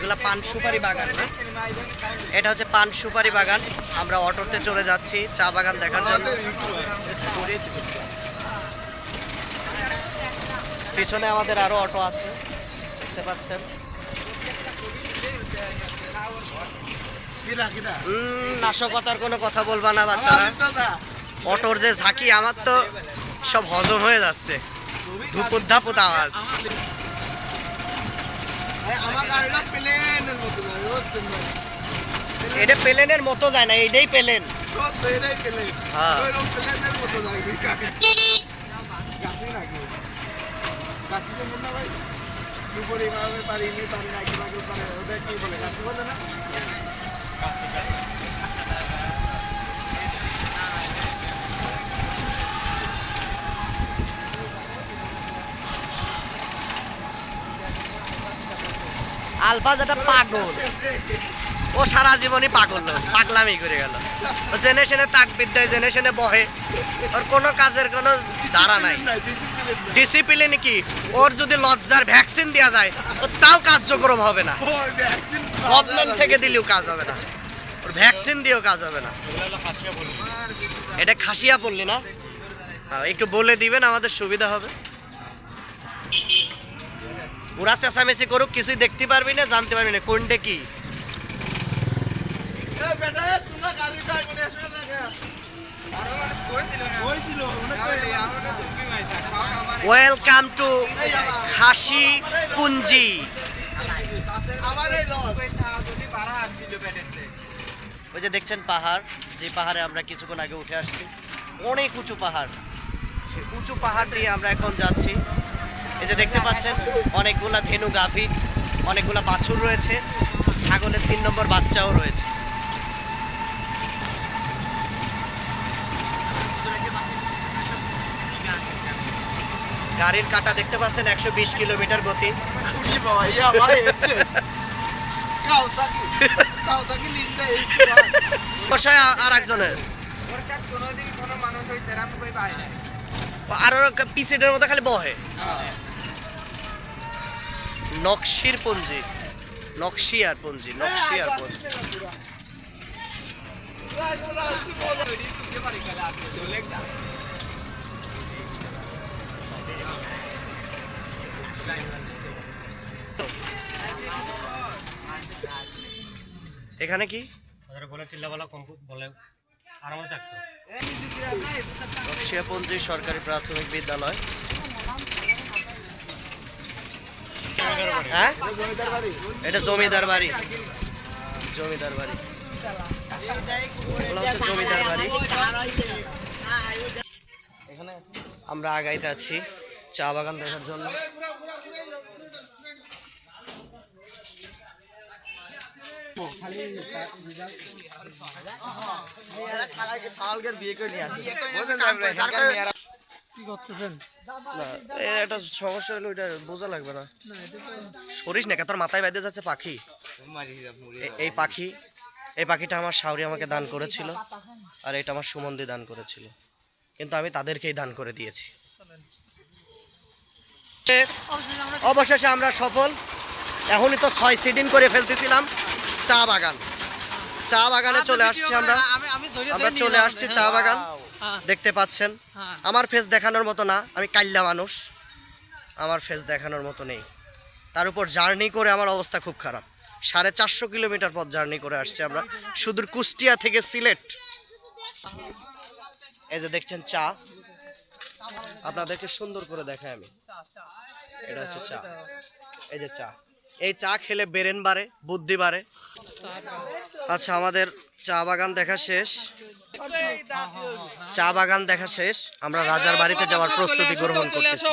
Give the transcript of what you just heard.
এগুলা পান সুপারি বাগান এটা হচ্ছে পান সুপারি বাগান। আমরা অটোতে চলে যাচ্ছি চা বাগান দেখার জন্য। পিছনে আমাদের আরও অটো আছে, দেখতে পাচ্ছেন? নাশকতার কোনো কথা বলবা না বাচ্চারা। অটোর যে ঝাঁকি, আমার তো সব হজম হয়ে যাচ্ছে। ধুপুত ধাপুত আওয়াজ আমার গাড়িটা প্লেনের মতো যাবে বুঝছেন ভাই এটা প্লেনের মতো যায় না এইটাই প্লেন। সব এটাই প্লেন। হ্যাঁ। পারি না পারে। ওটা কি বলে গাছি বলে না? আলফা যেটা পাগল। ও সারা জীবনই পাগল পাগলামি করে গেল। জেনে শুনে তাক বিদ্যায় জেনে শুনে বহে। ওর কোনো কাজের কোনো ধারা নাই। ডিসিপ্লিন কি? ওর যদি লজ্জার ভ্যাকসিন দেওয়া যায় ও তাও কার্যক্রম হবে না। গভর্নমেন্ট থেকে দিলেও কাজ হবে না। ওর ভ্যাকসিন দিয়েও কাজ হবে না। এটা খাসিয়া পড়লি না? হ্যাঁ, একটু বলে দিবেন আমাদের সুবিধা হবে। ওরা চেঁচামেচি করুক কিছুই দেখতে পারবি না জানতে পারবি না। কোনটা কি? ওয়েলকাম টু হাসি পুঞ্জি ওই যে দেখছেন পাহাড় যে পাহাড়ে আমরা কিছুক্ষণ আগে উঠে আসছি। অনেক উঁচু পাহাড়। উঁচু পাহাড় দিয়ে আমরা এখন যাচ্ছি। এই যে দেখতে পাচ্ছেন অনেকগুলা ধেনু গাভী অনেকগুলা বাছুর রয়েছে ছাগলের তিন নম্বর বাচ্চাও রয়েছে। গাড়ির কাটা দেখতে পাচ্ছেন একশো বিশ কিলোমিটার গতি। ইয়া আর একজনের আর ওর পিসিডের মতো খালি বহে। নকশির পঞ্জি নকশিয়ার পঞ্জি নকশিয়ার পঞ্জি। এখানে কি? ওদের বলে চিল্লাপালা কম বলে আরামে থাকতো। নকশিয়াপঞ্জি সরকারি প্রাথমিক বিদ্যালয়। হ্যাঁ? এটা জমিদার বাড়ি। জমিদার বাড়ি। জমিদার বাড়ি। আমরা আগাইতে আছি চা বাগান দেখার জন্য। না সমস্যা হলো এটা বোঝা লাগবে না। সরিস না তোর মাথায় বেঁধে যাচ্ছে পাখি। এই পাখি এই পাখিটা আমার আমাকে দান করেছিল আর এটা আমার সুমন্দি দান করেছিল। কিন্তু আমি তাদেরকেই দান করে দিয়েছি। অবশেষে আমরা সফল। এখনই তো ছয় সিডিন করে ফেলতেছিলাম চা বাগান। চা বাগানে চলে আসছি আমরা। আমরা চলে আসছি চা বাগান। দেখতে পাচ্ছেন? আমার ফেস দেখানোর মতো না আমি কাল্লা মানুষ। আমার ফেস দেখানোর মতো নেই। তার উপর জার্নি করে আমার অবস্থা খুব খারাপ। সাড়ে চারশো কিলোমিটার পথ জার্নি করে আসছি আমরা। সুদূর কুষ্টিয়া থেকে সিলেট। এই যে দেখছেন চা। আপনাদেরকে সুন্দর করে দেখাই আমি। এটা হচ্ছে চা। এই যে চা। এই চা খেলে বেরেন বাড়ে বুদ্ধি বাড়ে। আচ্ছা আমাদের চা বাগান দেখা শেষ। চা বাগান দেখা শেষ। আমরা রাজার বাড়িতে যাওয়ার প্রস্তুতি গ্রহণ করতেছি।